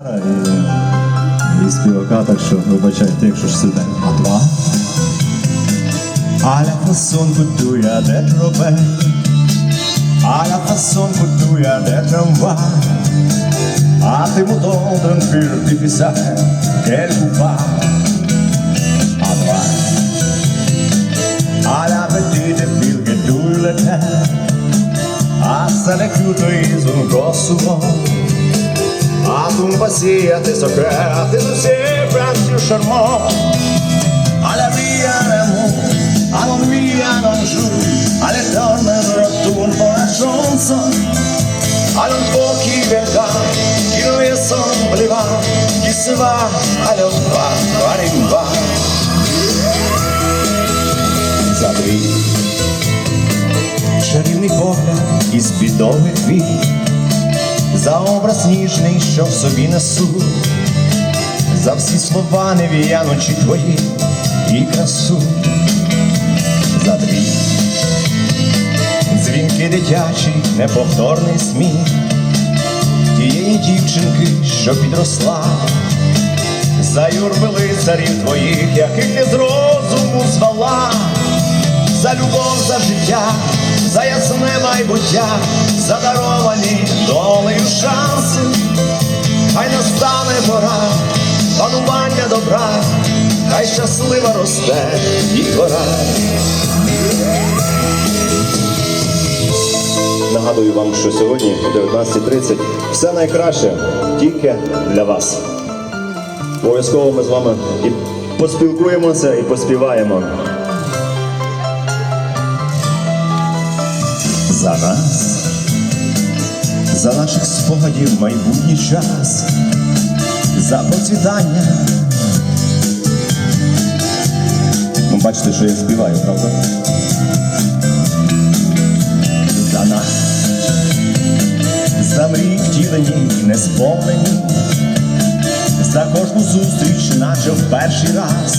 і, і співака, так що вибачайте, якщо ж сиде. А два? Alla façon que tu as d'être belle À la façon que tu as d'être en bas À tes moutons d'un fil artificiel Quelque part À droite À la à l'amour, à l'ennui, à l'enjeu, à l'éternel retour pour la chanson. À l'enfant qui viendra, qui ne ressemblera, qui se va, à l'enva, à l'enva. Забрій, чарівний погляд із бідових твій, за образ ніжний, що в собі несу, за всі слова невіяночі твої і красу, за твій дзвінки дитячий, неповторний сміх. Тієї дівчинки, що підросла, за юрби лицарів твоїх, яких ти з розуму звала, за любов, за життя, за ясне майбуття, за даровані долею шанси, хай настане пора панування добра, хай щаслива росте дітвора. Нагадую вам, що сьогодні о 19.30 все найкраще тільки для вас. Обов'язково ми з вами і поспілкуємося, і поспіваємо. За нас, за наших спогадів майбутній час, за процвітання. Ну, бачите, що я співаю, правда? За нас, за мрії втілені і не сповнені, за кожну зустріч, наче в перший раз,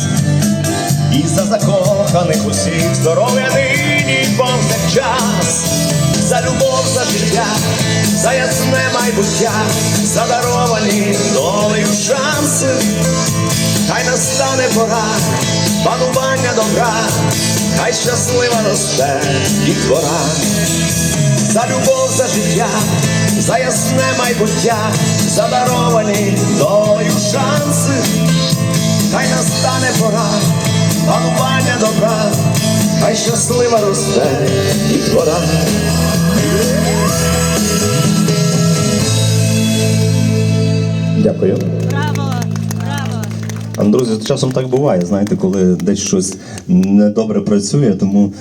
і за закоханих усіх здоров'я нині повсякчас, за любов, за життя, за ясне майбуття, за даровані шанси, хай настане пора панування добра, хай щаслива росте дітвора за любов, за життя, за ясне майбуття, за даровані шанси, хай настане пора панування добра, хай щаслива росте і вода. Дякую. Браво! Браво! Друзі, часом так буває, знаєте, коли десь щось недобре працює, тому